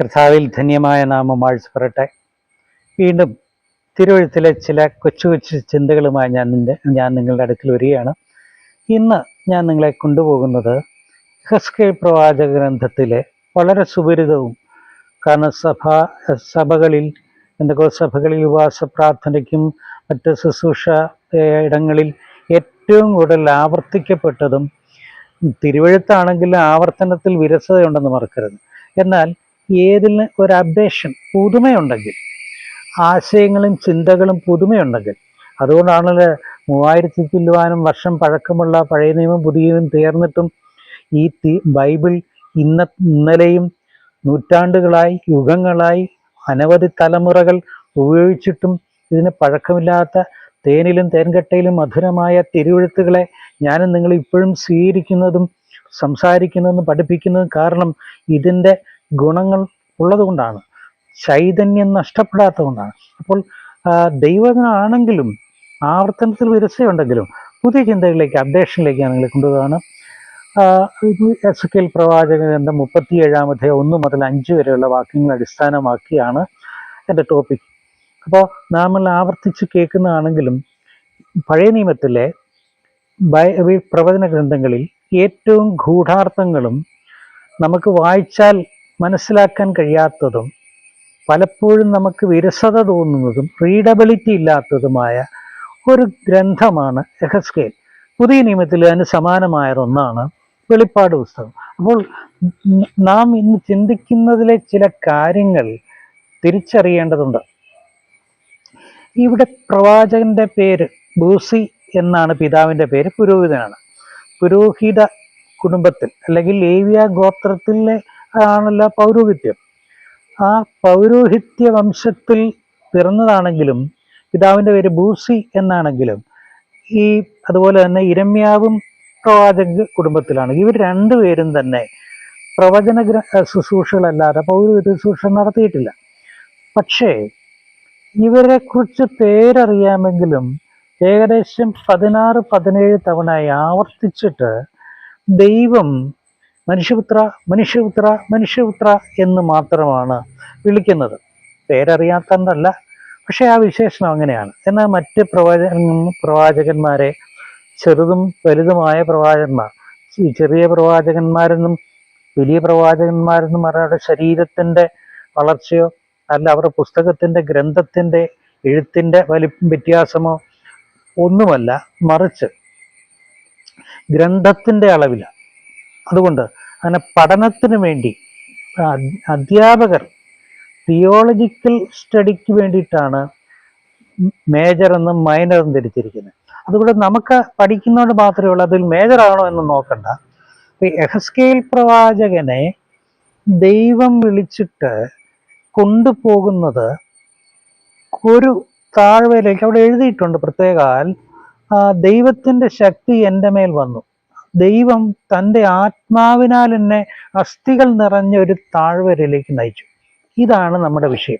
കർത്താവിൽ ധന്യമായ നാമം പറട്ടെ വീണ്ടും തിരുവഴുത്തിലെ ചില കൊച്ചു കൊച്ചു ചിന്തകളുമായി ഞാൻ നിന്റെ ഞാൻ നിങ്ങളുടെ അടുക്കൽ വരികയാണ്. ഇന്ന് ഞാൻ നിങ്ങളെ കൊണ്ടുപോകുന്നത് ഹസ്കേ പ്രവാചക ഗ്രന്ഥത്തിലെ വളരെ സുപരിതവും കാരണം സഭ സഭകളിൽ എന്തൊക്കെ സഭകളിൽ ഉപവാസ പ്രാർത്ഥനയ്ക്കും മറ്റ് ശുശ്രൂഷ ഇടങ്ങളിൽ ഏറ്റവും കൂടുതൽ ആവർത്തിക്കപ്പെട്ടതും തിരുവഴുത്താണെങ്കിൽ ആവർത്തനത്തിൽ വിരസതയുണ്ടെന്ന് മറക്കരുത്. എന്നാൽ ഏതിന് ഒരു അപ്ഡേഷൻ പുതുമയുണ്ടെങ്കിൽ ആശയങ്ങളും ചിന്തകളും പുതുമയുണ്ടെങ്കിൽ അതുകൊണ്ടാണല്ലോ മൂവായിരത്തി ചില്ലുവാനും വർഷം പഴക്കമുള്ള പഴയ നിയമം പുതിയ നിയമം തീർന്നിട്ടും ഈ ബൈബിൾ ഇന്ന ഇന്നലെയും നൂറ്റാണ്ടുകളായി യുഗങ്ങളായി അനവധി തലമുറകൾ ഉപയോഗിച്ചിട്ടും ഇതിന് പഴക്കമില്ലാത്ത തേനിലും തേൻകട്ടയിലും മധുരമായ തിരുവഴുത്തുകളെ ഞാനും നിങ്ങൾ ഇപ്പോഴും സ്വീകരിക്കുന്നതും സംസാരിക്കുന്നതും പഠിപ്പിക്കുന്നതും കാരണം ഇതിന്റെ ഗുണങ്ങൾ ഉള്ളതുകൊണ്ടാണ്. ചൈതന്യം നഷ്ടപ്പെടാത്തതുകൊണ്ടാണ്. അപ്പോൾ ദൈവത്തിനാണെങ്കിലും ആവർത്തനത്തിൽ വിരസയുണ്ടെങ്കിലും പുതിയ ചിന്തകളിലേക്ക് അപ്ഡേഷനിലേക്ക് ഞാൻ നിങ്ങളെ കൊണ്ടുപോകാണ് എസ് കെൽ പ്രവാചക ഗ്രന്ഥം മുപ്പത്തി ഏഴാമത്തെ ഒന്ന് മുതൽ അഞ്ച് വരെയുള്ള വാക്യങ്ങൾ അടിസ്ഥാനമാക്കിയാണ് എന്റെ ടോപ്പിക് അപ്പോൾ നാം ആവർത്തിച്ച് കേൾക്കുന്നതാണെങ്കിലും പഴയ നിയമത്തിലെ പ്രവചന ഗ്രന്ഥങ്ങളിൽ ഏറ്റവും ഗൂഢാർത്ഥങ്ങളും നമുക്ക് വായിച്ചാൽ മനസ്സിലാക്കാൻ കഴിയാത്തതും പലപ്പോഴും നമുക്ക് വിരസത തോന്നുന്നതും റീഡബിലിറ്റി ഇല്ലാത്തതുമായ ഒരു ഗ്രന്ഥമാണ് എഹസ്കേൽ. പുതിയ നിയമത്തിൽ അതിന് സമാനമായതൊന്നാണ് വെളിപ്പാട് പുസ്തകം. അപ്പോൾ നാം ഇന്ന് ചിന്തിക്കുന്നതിലെ ചില കാര്യങ്ങൾ തിരിച്ചറിയേണ്ടതുണ്ട്. ഇവിടെ പ്രവാചകന്റെ പേര് ബൂസി എന്നാണ് പിതാവിന്റെ പേര്. പുരോഹിതനാണ്. പുരോഹിത കുടുംബത്തിൽ അല്ലെങ്കിൽ ഏവിയ ഗോത്രത്തിലെ ആണല്ലോ പൗരോഹിത്യം. ആ പൗരോഹിത്യ വംശത്തിൽ പിറന്നതാണെങ്കിലും പിതാവിന്റെ പേര് ബൂസി എന്നാണെങ്കിലും ഈ അതുപോലെ തന്നെ ഇരമ്യാവും പ്രവാചക കുടുംബത്തിലാണ്. ഇവർ രണ്ടുപേരും തന്നെ പ്രവചന ശുശ്രൂഷകളല്ലാതെ പൗരോഹിത്യ ശുശ്രൂഷ നടത്തിയിട്ടില്ല. പക്ഷേ ഇവരെ കുറിച്ച് പേരറിയാമെങ്കിലും ഏകദേശം പതിനാറ് പതിനേഴ് തവണയായി ആവർത്തിച്ചിട്ട് ദൈവം മനുഷ്യപുത്ര മനുഷ്യപുത്ര മനുഷ്യപുത്ര എന്ന് മാത്രമാണ് വിളിക്കുന്നത്. പേരറിയാത്തതല്ല പക്ഷേ ആ വിശേഷണം അങ്ങനെയാണ്. എന്നാൽ മറ്റ് പ്രവാചക പ്രവാചകന്മാരെ ചെറുതും വലുതുമായ പ്രവാചകന്മാർ ഈ ചെറിയ പ്രവാചകന്മാരെന്നും വലിയ പ്രവാചകന്മാരെന്നും അവരുടെ ശരീരത്തിന്റെ വളർച്ചയോ അല്ല അവരുടെ പുസ്തകത്തിന്റെ ഗ്രന്ഥത്തിന്റെ എഴുത്തിന്റെ വലിപ്പം വ്യത്യാസമോ ഒന്നുമല്ല മറിച്ച് ഗ്രന്ഥത്തിന്റെ അളവില അതുകൊണ്ട് അങ്ങനെ പഠനത്തിന് വേണ്ടി അധ്യാപകർ തിയോളജിക്കൽ സ്റ്റഡിക്ക് വേണ്ടിയിട്ടാണ് മേജർ എന്നും മൈനർ എന്നും തിരിച്ചിരിക്കുന്നത് അതുകൊണ്ട് നമുക്ക് പഠിക്കുന്നതുകൊണ്ട് മാത്രമേ ഉള്ളൂ അതിൽ മേജർ ആണോ എന്ന് നോക്കണ്ട. എഹസ്കേൽ പ്രവാചകനെ ദൈവം വിളിച്ചിട്ട് കൊണ്ടുപോകുന്നത് ഒരു താഴ്വയിലേക്ക് അവിടെ എഴുതിയിട്ടുണ്ട് പ്രത്യേകാൽ ദൈവത്തിന്റെ ശക്തി എന്റെ മേൽ വന്നു. ദൈവം തന്റെ ആത്മാവിനാൽ എന്നെ അസ്ഥികൾ നിറഞ്ഞ ഒരു താഴ്വരയിലേക്ക് നയിച്ചു. ഇതാണ് നമ്മുടെ വിഷയം.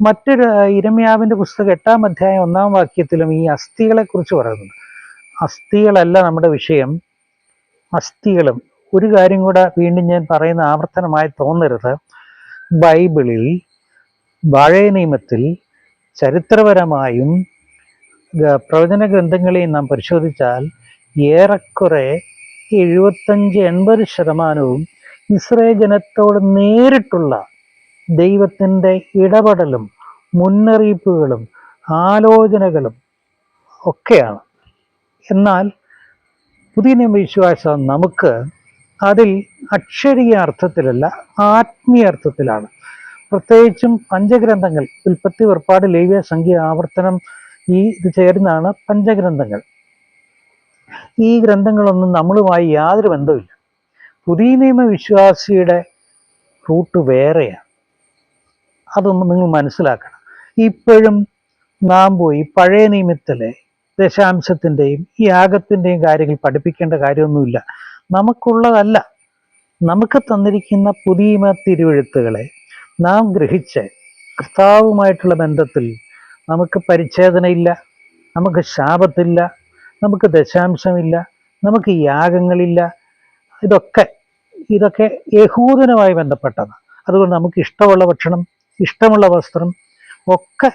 മറ്റൊരു ഇരമ്യാവിന്റെ പുസ്തകം എട്ടാം അധ്യായം ഒന്നാം വാക്യത്തിലും ഈ അസ്ഥികളെ കുറിച്ച് പറയുന്നുണ്ട്. അസ്ഥികളല്ല നമ്മുടെ വിഷയം. അസ്ഥികളും ഒരു കാര്യം കൂടെ വീണ്ടും ഞാൻ പറയുന്ന ആവർത്തനമായി തോന്നരുത്. ബൈബിളിൽ പഴയ നിയമത്തിൽ ചരിത്രപരമായും പ്രവചന ഗ്രന്ഥങ്ങളെയും നാം പരിശോധിച്ചാൽ ഏറെക്കുറെ എഴുപത്തഞ്ച് എൺപത് ശതമാനവും ഇസ്രയേൽ ജനത്തോട് നേരിട്ടുള്ള ദൈവത്തിന്റെ ഇടപെടലും മുന്നറിയിപ്പുകളും ആലോചനകളും ഒക്കെയാണ്. എന്നാൽ പുതിയ നിയമ വിശ്വാസം നമുക്ക് അതിൽ അക്ഷരീയ അർത്ഥത്തിലല്ല ആത്മീയ അർത്ഥത്തിലാണ്. പ്രത്യേകിച്ചും പഞ്ചഗ്രന്ഥങ്ങൾ ഉൽപ്പത്തി വെറുപ്പാട് ലൈവ്യ സംഖ്യ ആവർത്തനം ഈ ഇത് ചേരുന്നതാണ് പഞ്ചഗ്രന്ഥങ്ങൾ. ഈ ഗ്രന്ഥങ്ങളൊന്നും നമ്മളുമായി യാതൊരു ബന്ധവുമില്ല. പുതിയ നിയമ വിശ്വാസിയുടെ റൂട്ട് വേറെയാണ്. അതൊന്നും നിങ്ങൾ മനസ്സിലാക്കണം. ഇപ്പോഴും നാം പോയി പഴയ നിയമത്തിലെ ദശാംശത്തിന്റെയും ഈ യാഗത്തിന്റെയും കാര്യങ്ങൾ പഠിപ്പിക്കേണ്ട കാര്യമൊന്നുമില്ല. നമുക്കുള്ളതല്ല. നമുക്ക് തന്നിരിക്കുന്ന പുതിയ തിരുവെഴുത്തുകളെ നാം ഗ്രഹിച്ച് കർത്താവുമായിട്ടുള്ള ബന്ധത്തിൽ നമുക്ക് പരിച്ഛേദനയില്ല നമുക്ക് ശാപത്തില്ല നമുക്ക് ദശാംശമില്ല നമുക്ക് യാഗങ്ങളില്ല. ഇതൊക്കെ ഇതൊക്കെ യഹൂദനുമായി ബന്ധപ്പെട്ടതാണ്. അതുകൊണ്ട് നമുക്ക് ഇഷ്ടമുള്ള ഭക്ഷണം ഇഷ്ടമുള്ള വസ്ത്രം ഒക്കെ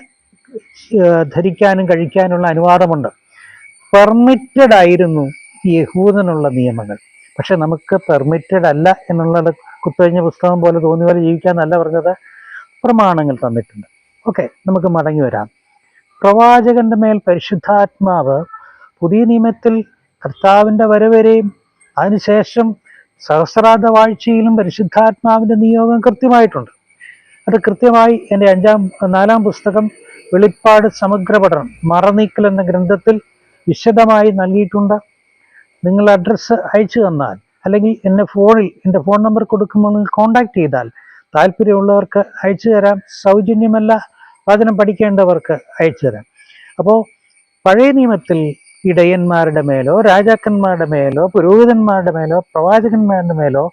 ധരിക്കാനും കഴിക്കാനുള്ള അനുവാദമുണ്ട്. പെർമിറ്റഡ് ആയിരുന്നു യഹൂദനുള്ള നിയമങ്ങൾ. പക്ഷെ നമുക്ക് പെർമിറ്റഡ് അല്ല എന്നുള്ളത് കുത്തഴിഞ്ഞ പുസ്തകം പോലെ തോന്നിയ പോലെ ജീവിക്കാന്നല്ല പറഞ്ഞത്. പ്രമാണങ്ങൾ തന്നിട്ടുണ്ട്. ഓക്കെ നമുക്ക് മടങ്ങി വരാം. പ്രവാചകന്റെ മേൽ പരിശുദ്ധാത്മാവ് പുതിയ നിയമത്തിൽ കർത്താവിന്റെ വരവരെയും അതിനുശേഷം സഹസ്രാബ്ദ വാഴ്ചയിലും പരിശുദ്ധാത്മാവിന്റെ നിയോഗം കൃത്യമായിട്ടുണ്ട്. അത് കൃത്യമായി എന്റെ അഞ്ചാം നാലാം പുസ്തകം വെളിപ്പാട് സമഗ്ര പഠനം മറനീക്കൽ എന്ന ഗ്രന്ഥത്തിൽ വിശദമായി നൽകിയിട്ടുണ്ട്. നിങ്ങൾ അഡ്രസ്സ് അയച്ചു തന്നാൽ അല്ലെങ്കിൽ എന്റെ ഫോണിൽ എന്റെ ഫോൺ നമ്പർ കൊടുക്കുമ്പോൾ നിങ്ങൾ കോൺടാക്ട് ചെയ്താൽ താല്പര്യമുള്ളവർക്ക് അയച്ചു തരാം. സൗജന്യമല്ല വചനം പഠിക്കേണ്ടവർക്ക് അയച്ചു തരാം. അപ്പോൾ പഴയ നിയമത്തിൽ ഇടയന്മാരുടെ മേലോ രാജാക്കന്മാരുടെ മേലോ പുരോഹിതന്മാരുടെ മേലോ പ്രവാചകന്മാരുടെ മേലോ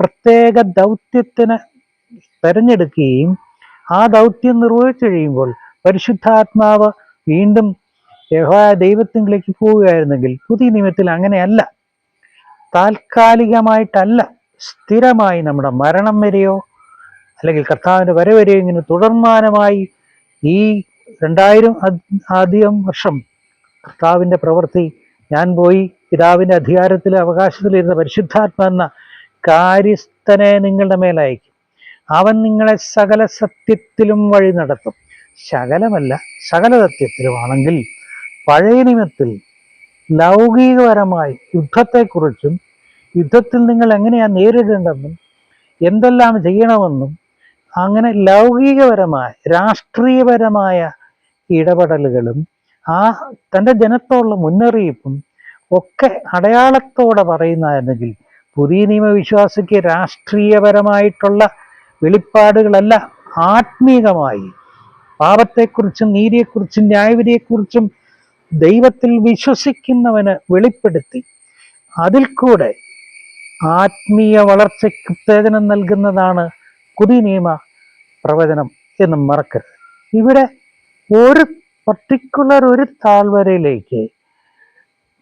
പ്രത്യേക ദൗത്യത്തിന് തെരഞ്ഞെടുക്കുകയും ആ ദൗത്യം നിർവഹിച്ചു കഴിയുമ്പോൾ പരിശുദ്ധാത്മാവ് വീണ്ടും യഹോയ ദൈവത്തിങ്കിലേക്ക് പോവുകയായിരുന്നെങ്കിൽ പുതിയ നിയമത്തിൽ അങ്ങനെയല്ല. താൽക്കാലികമായിട്ടല്ല. സ്ഥിരമായി നമ്മുടെ മരണം വരെയോ അല്ലെങ്കിൽ കർത്താവിന്റെ വരവരെയോ ഇങ്ങനെ തുടർമാനമായി ഈ രണ്ടായിരം അധികം വർഷം കർത്താവിന്റെ പ്രവൃത്തി. ഞാൻ പോയി പിതാവിന്റെ അധികാരത്തിൽ അവകാശത്തിലിരുന്ന പരിശുദ്ധാത്മ എന്ന കാര്യസ്ഥനെ നിങ്ങളുടെ മേലയക്കും. അവൻ നിങ്ങളെ സകല സത്യത്തിലും വഴി നടത്തും. ശകലമല്ല സകല സത്യത്തിലുമാണെങ്കിൽ പഴയ നിയമത്തിൽ ലൗകികപരമായി യുദ്ധത്തെക്കുറിച്ചും യുദ്ധത്തിൽ നിങ്ങൾ എങ്ങനെയാണ് നേരിടേണ്ടതെന്നും എന്തെല്ലാം ചെയ്യണമെന്നും അങ്ങനെ ലൗകികപരമായ രാഷ്ട്രീയപരമായ ഇടപെടലുകളും ആ തന്റെ ജനത്തോടുള്ള മുന്നറിയിപ്പും ഒക്കെ അടയാളത്തോടെ പറയുന്നതായിരുന്നെങ്കിൽ പുതിയ നിയമവിശ്വാസിക്ക് രാഷ്ട്രീയപരമായിട്ടുള്ള വെളിപ്പാടുകളല്ല ആത്മീകമായി പാപത്തെക്കുറിച്ചും നീതിയെക്കുറിച്ചും ന്യായവിധിയെക്കുറിച്ചും ദൈവത്തിൽ വിശ്വസിക്കുന്നവന് വെളിപ്പെടുത്തി. അതിൽ കൂടെ ആത്മീയ വളർച്ചയ്ക്ക് ഉത്തേജനം നൽകുന്നതാണ് പുതിയ നിയമ പ്രവചനം എന്ന് മറക്കരുത്. ഇവിടെ ഒരു പർട്ടിക്കുലർ ഒരു താഴ്വരയിലേക്ക്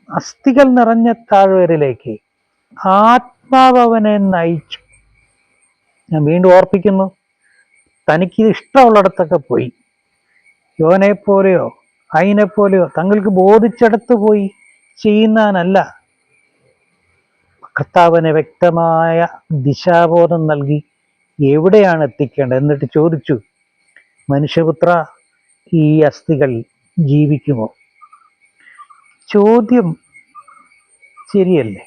അസ്ഥികൾ നിറഞ്ഞ താഴ്വരയിലേക്ക് ആത്മാവ് അവനെ നയിച്ചു. ഞാൻ വീണ്ടും ഓർപ്പിക്കുന്നു തനിക്ക് ഇഷ്ടമുള്ളിടത്തൊക്കെ പോയി. യോനെ പോലെയോ അയിനെ പോലെയോ തങ്ങൾക്ക് ബോധിച്ചെടുത്ത് പോയി ചെയ്യുന്നതിനല്ല കർത്താവിനെ വ്യക്തമായ ദിശാബോധം നൽകി എവിടെയാണ് എത്തിക്കേണ്ടത്? എന്നിട്ട് ചോദിച്ചു മനുഷ്യപുത്ര ഈ അസ്ഥികൾ ജീവിക്കുമോ? ചോദ്യം ശരിയല്ലേ?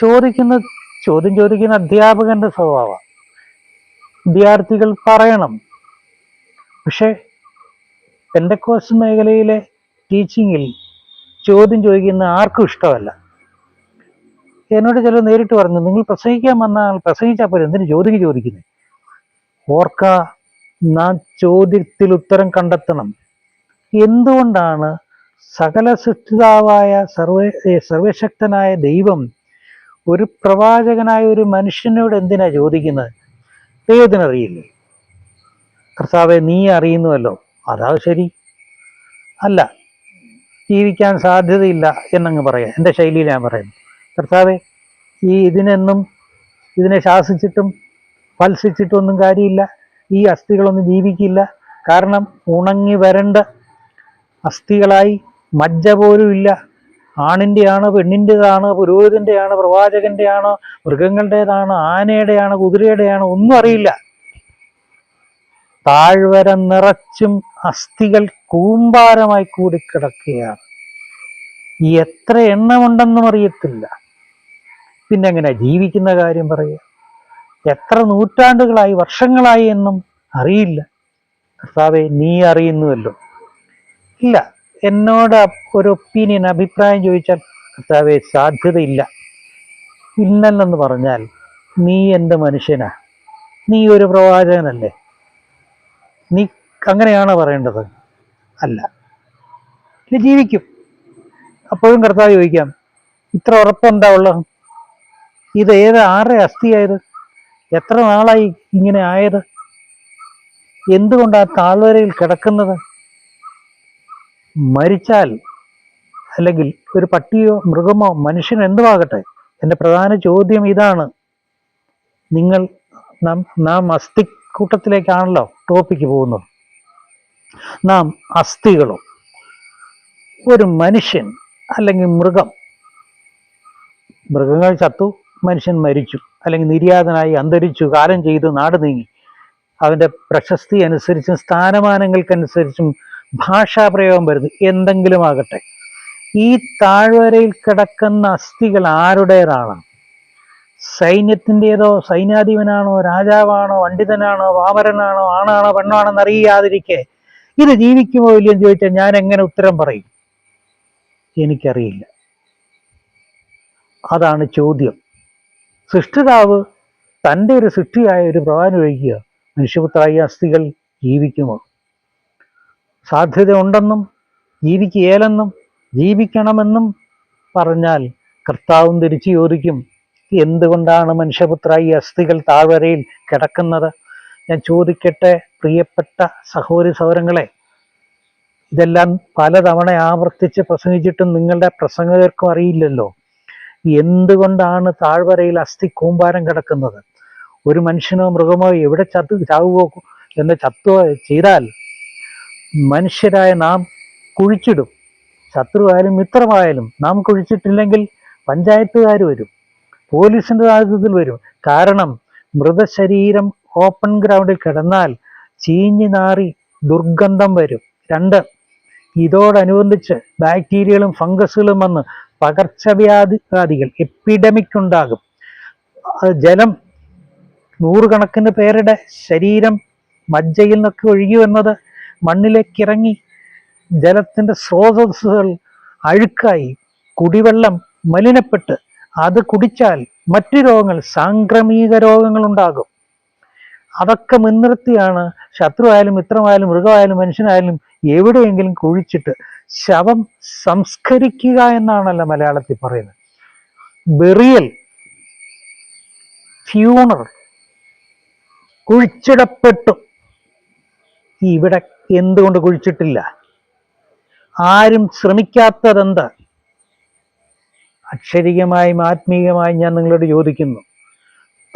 ചോദിക്കുന്ന ചോദ്യം ചോദിക്കുന്ന അധ്യാപകന്റെ സ്വഭാവം. വിദ്യാർത്ഥികൾ പറയണം. പക്ഷെ കോഴ്സ് മേഖലയിലെ ടീച്ചിങ്ങിൽ ചോദ്യം ചോദിക്കുന്ന ആർക്കും ഇഷ്ടമല്ല. എന്നോട് ചിലർ നേരിട്ട് പറഞ്ഞു നിങ്ങൾ പ്രസംഗിക്കാൻ വന്നാൽ പ്രസംഗിച്ചാൽ പോലും എന്തിനു ചോദ്യം ചോദിക്കുന്നത് ഓർക്ക നാം ചോദ്യത്തിൽ ഉത്തരം കണ്ടെത്തണം. എന്തുകൊണ്ടാണ് സകല സൃഷ്ടിതാവായ സർവേ സർവശക്തനായ ദൈവം ഒരു പ്രവാചകനായ ഒരു മനുഷ്യനോട് എന്തിനാ ചോദിക്കുന്നത്? ദൈവത്തിനറിയില്ലേ? കർത്താവെ നീ അറിയുന്നുവല്ലോ. അതാ ശരി. അല്ല ജീവിക്കാൻ സാധ്യതയില്ല എന്നങ്ങ് പറയാം. എന്റെ ശൈലിയിൽ ഞാൻ പറയുന്നു. കർത്താവെ ഈ ഇതിനെന്നും ഇതിനെ ശാസിച്ചിട്ടും ഫൽസിച്ചിട്ടും ഒന്നും കാര്യമില്ല. ഈ അസ്ഥികളൊന്നും ജീവിക്കില്ല. കാരണം ഉണങ്ങി വരണ്ട അസ്ഥികളായി മജ്ജ പോലും ഇല്ല. ആണിന്റെയാണ് പെണ്ണിന്റെതാണ് പുരോഹിതന്റെയാണ് പ്രവാചകന്റെയാണ് മൃഗങ്ങളുടേതാണ് ആനയുടെയാണ് കുതിരയുടെയാണ് ഒന്നും അറിയില്ല. താഴ്വര നിറച്ചും അസ്ഥികൾ കൂമ്പാരമായി കൂടി കൂടിക്കിടക്കുകയാണ് എത്ര എണ്ണമുണ്ടെന്നും അറിയത്തില്ല. പിന്നെ എങ്ങനെ ജീവിക്കുന്ന കാര്യം പറയുക എത്ര നൂറ്റാണ്ടുകളായി വർഷങ്ങളായി എന്നും അറിയില്ല. കർത്താവെ നീ അറിയുന്നുവല്ലോ. ഇല്ല എന്നോട് ഒരു ഒപ്പീനിയൻ അഭിപ്രായം ചോദിച്ചാൽ കർത്താവെ സാധ്യതയില്ല. ഇന്നല്ലെന്ന് പറഞ്ഞാൽ നീ എന്റെ മനുഷ്യനാ. നീ ഒരു പ്രവാചകനല്ലേ. നീ അങ്ങനെയാണോ പറയേണ്ടത്? അല്ല. ജീവിക്കും. അപ്പോഴും കർത്താവ് ചോദിക്കാം ഇത്ര ഉറപ്പെന്താ ഉള്ളത് ഇത് ഏത് ആരുടെ അസ്ഥിയായത്? എത്ര നാളായി ഇങ്ങനെ ആയത്? എന്തുകൊണ്ടാണ് താഴ്വരയിൽ കിടക്കുന്നത്? മരിച്ചാൽ അല്ലെങ്കിൽ ഒരു പട്ടിയോ മൃഗമോ മനുഷ്യനോ എന്തുമാകട്ടെ എന്റെ പ്രധാന ചോദ്യം ഇതാണ്. നിങ്ങൾ നാം നാം അസ്ഥിക്കൂട്ടത്തിലേക്കാണല്ലോ ടോപ്പിക്ക് പോകുന്നത്. നാം അസ്ഥികളും ഒരു മനുഷ്യൻ അല്ലെങ്കിൽ മൃഗം. മൃഗങ്ങൾ ചത്തു മനുഷ്യൻ മരിച്ചു. അല്ലെങ്കിൽ നിര്യാതനായി അന്തരിച്ചു കാലം ചെയ്തു നാട് നീങ്ങി. അവന്റെ പ്രശസ്തി അനുസരിച്ചും സ്ഥാനമാനങ്ങൾക്കനുസരിച്ചും ഭാഷാപ്രയോഗം വരുന്നു. എന്തെങ്കിലും ആകട്ടെ. ഈ താഴ്വരയിൽ കിടക്കുന്ന അസ്ഥികൾ ആരുടേതാണ്? സൈന്യത്തിന്റെതോ സൈന്യാധിപനാണോ രാജാവാണോ പണ്ഡിതനാണോ വാമരനാണോ ആണാണോ പെണ്ണാണോ എന്നറിയാതിരിക്കെ ഇത് ജീവിക്കുമോ ഇല്ലയോ എന്ന് ചോദിച്ചാൽ ഞാൻ എങ്ങനെ ഉത്തരം പറയും? എനിക്കറിയില്ല. അതാണ് ചോദ്യം. സൃഷ്ടിതാവ് തന്റെ ഒരു സൃഷ്ടിയായ ഒരു പ്രവാനം ഒഴിക്കുക മനുഷ്യപുത്രായി അസ്ഥികൾ ജീവിക്കുമോ? സാധ്യത ഉണ്ടെന്നും ജീവിക്കുകയില്ലെന്നും ജീവിക്കണമെന്നും പറഞ്ഞാൽ കർത്താവും തിരിച്ചു ചോദിക്കും എന്തുകൊണ്ടാണ് മനുഷ്യപുത്ര ഈ അസ്ഥികൾ താഴ്വരയിൽ കിടക്കുന്നത്? ഞാൻ ചോദിക്കട്ടെ പ്രിയപ്പെട്ട സഹോദരി സൗരങ്ങളെ ഇതെല്ലാം പലതവണ ആവർത്തിച്ച് പ്രസംഗിച്ചിട്ടും നിങ്ങളുടെ പ്രസംഗകർക്കും അറിയില്ലല്ലോ. എന്തുകൊണ്ടാണ് താഴ്വരയിൽ അസ്ഥി കൂമ്പാരം കിടക്കുന്നത്? ഒരു മനുഷ്യനോ മൃഗമോ എവിടെ ചത്തു ചാവുകോ എന്ന് ചത്തുവോ ചെയ്താൽ മനുഷ്യരായ നാം കുഴിച്ചിടും. ശത്രുവായാലും മിത്രമായാലും നാം കുഴിച്ചിട്ടില്ലെങ്കിൽ പഞ്ചായത്തുകാർ വരും പോലീസിന്റെ സാധ്യതയിൽ വരും. കാരണം മൃതശരീരം ഓപ്പൺ ഗ്രൗണ്ടിൽ കിടന്നാൽ ചീഞ്ഞു നാറി ദുർഗന്ധം വരും. രണ്ട് ഇതോടനുബന്ധിച്ച് ബാക്ടീരിയകളും ഫംഗസുകളും വന്ന് പകർച്ചവ്യാധി വ്യാധികൾ എപ്പിഡമിക് ഉണ്ടാകും ജലം നൂറുകണക്കിന് പേരുടെ ശരീരം മജ്ജയിൽ നിന്നൊക്കെ ഒഴുകി വന്നത് മണ്ണിലേക്ക് ഇറങ്ങി ജലത്തിന്റെ സ്രോതസ്സുകൾ അഴുക്കായി കുടിവെള്ളം മലിനപ്പെട്ട് അത് കുടിച്ചാൽ മറ്റു രോഗങ്ങൾ സാംക്രമിക രോഗങ്ങൾ ഉണ്ടാകും. അതൊക്കെ മുൻനിർത്തിയാണ് ശത്രുവായാലും മിത്രമായാലും മൃഗമായാലും മനുഷ്യനായാലും എവിടെയെങ്കിലും കുഴിച്ചിട്ട് ശവം സംസ്കരിക്കുക എന്നാണല്ലോ മലയാളത്തിൽ പറയുന്നത്. ബെറിയൽ ഫ്യൂണർ കുഴിച്ചിടപ്പെട്ടു. ഇവിടെ എന്തുകൊണ്ട് കുഴിച്ചിട്ടില്ല? ആരും ശ്രമിക്കാത്തതെന്ത്? അക്ഷരികമായും ആത്മീയമായും ഞാൻ നിങ്ങളോട് ചോദിക്കുന്നു.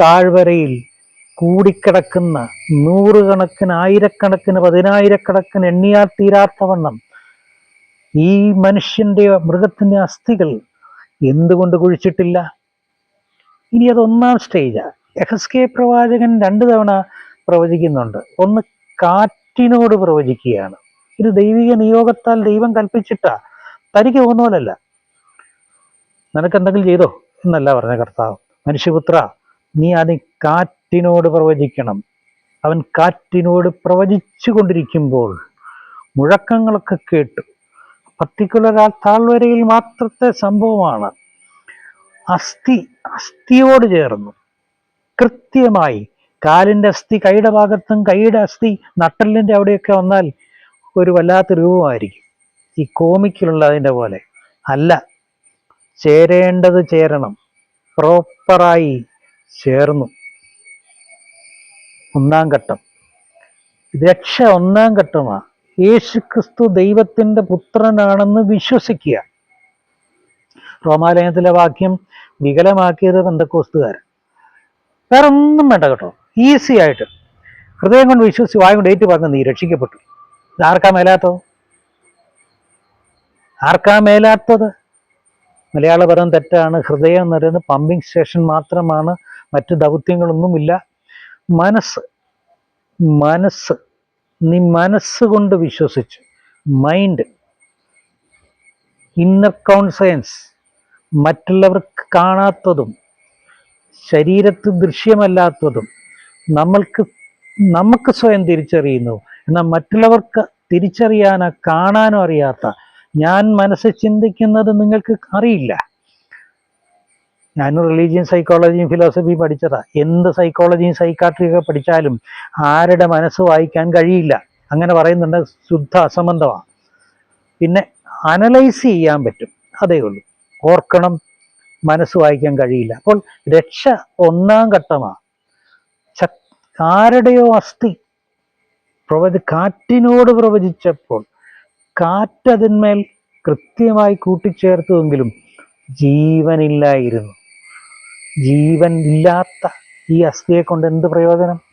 താഴ്വരയിൽ കൂടിക്കിടക്കുന്ന നൂറുകണക്കിന് ആയിരക്കണക്കിന് പതിനായിരക്കണക്കിന് എണ്ണിയാൽ തീരാത്തവണ്ണം ഈ മനുഷ്യന്റെ മൃഗത്തിന്റെ അസ്ഥികൾ എന്തുകൊണ്ട് കുഴിച്ചിട്ടില്ല? ഇനി അത് ഒന്നാം സ്റ്റേജാ എഹസ് കെ പ്രവാചകൻ രണ്ടു തവണ പ്രവചിക്കുന്നുണ്ട്. ഒന്ന് കാറ്റിനോട് പ്രവചിക്കുകയാണ്. ഇത് ദൈവിക നിയോഗത്താൽ ദൈവം കൽപ്പിച്ചിട്ടാ. തനിക്ക് തോന്നുപോലല്ല നിനക്ക് എന്തെങ്കിലും ചെയ്തോ എന്നല്ല പറഞ്ഞ കർത്താവ്. മനുഷ്യപുത്ര നീ ആദ്യം കാറ്റിനോട് പ്രവചിക്കണം. അവൻ കാറ്റിനോട് പ്രവചിച്ചു കൊണ്ടിരിക്കുമ്പോൾ മുഴക്കങ്ങളൊക്കെ കേട്ടു. പർട്ടിക്കുലർ ആ താഴ്വരയിൽ മാത്രത്തെ സംഭവമാണ്. അസ്ഥി അസ്ഥിയോട് ചേർന്നു. കൃത്യമായി കാലിന്റെ അസ്ഥി കൈയുടെ ഭാഗത്തും കൈയുടെ അസ്ഥി നട്ടലിന്റെ അവിടെയൊക്കെ വന്നാൽ ഒരു വല്ലാത്ത രൂപമായിരിക്കും. ഈ കോമിക്കിലുള്ള അതിന്റെ പോലെ അല്ല. ചേരേണ്ടത് ചേരണം. പ്രോപ്പറായി ചേർന്നു. ഒന്നാം ഘട്ടം. രക്ഷ ഒന്നാം ഘട്ടമാണ് യേശുക്രിസ്തു ദൈവത്തിന്റെ പുത്രനാണെന്ന് വിശ്വസിക്കുക. റോമാലയത്തിലെ വാക്യം വികലമാക്കിയത് ബന്ധക്കോസ്തുകാരൻ വേറെ ഒന്നും വേണ്ട കേട്ടോ. ഈസി ആയിട്ട്. ഹൃദയം കൊണ്ട് വിശ്വസിച്ച് വായ കൊണ്ട് ഏറ്റു പറഞ്ഞ് നീ രക്ഷിക്കപ്പെട്ടു. ഇത് ആർക്കാ മേലാത്തത്? ആർക്കാ മേലാത്തത്? മലയാള പദം തെറ്റാണ്. ഹൃദയം എന്ന് പറയുന്നത് പമ്പിങ് സ്റ്റേഷൻ മാത്രമാണ്. മറ്റു ദൗത്യങ്ങളൊന്നുമില്ല. മനസ്സ് മനസ്സ് നീ മനസ്സുകൊണ്ട് വിശ്വസിച്ച്. മൈൻഡ് ഇന്നർ കോൺസയൻസ് മറ്റുള്ളവർക്ക് കാണാത്തതും ശരീരത്തിൽ ദൃശ്യമല്ലാത്തതും നമ്മൾക്ക് നമുക്ക് സ്വയം തിരിച്ചറിയുന്നു. എന്നാൽ മറ്റുള്ളവർക്ക് തിരിച്ചറിയാനോ കാണാനോ അറിയാത്ത ഞാൻ മനസ്സ് ചിന്തിക്കുന്നത് നിങ്ങൾക്ക് അറിയില്ല. ഞാൻ റിലീജിയൻ സൈക്കോളജിയും ഫിലോസഫിയും പഠിച്ചതാ. എന്ത് സൈക്കോളജിയും സൈക്കാട്രിയൊക്കെ പഠിച്ചാലും ആരുടെ മനസ്സ് വായിക്കാൻ കഴിയില്ല. അങ്ങനെ പറയുന്നുണ്ട് ശുദ്ധ അസംബന്ധമാണ് പിന്നെ അനലൈസ് ചെയ്യാൻ പറ്റും. അതേ ഉള്ളൂ. ഓർക്കണം മനസ്സ് വായിക്കാൻ കഴിയില്ല. അപ്പോൾ രക്ഷ ഒന്നാം ഘട്ടമാണ് ആരുടെയോ അസ്ഥി പ്രവചി കാറ്റിനോട് പ്രവചിച്ചപ്പോൾ കാറ്റതിന്മേൽ കൃത്യമായി കൂട്ടിച്ചേർത്തുവെങ്കിലും ജീവനില്ലായിരുന്നു. ജീവൻ ഇല്ലാത്ത ഈ അസ്ഥിയെ കൊണ്ട് എന്ത് പ്രയോജനം?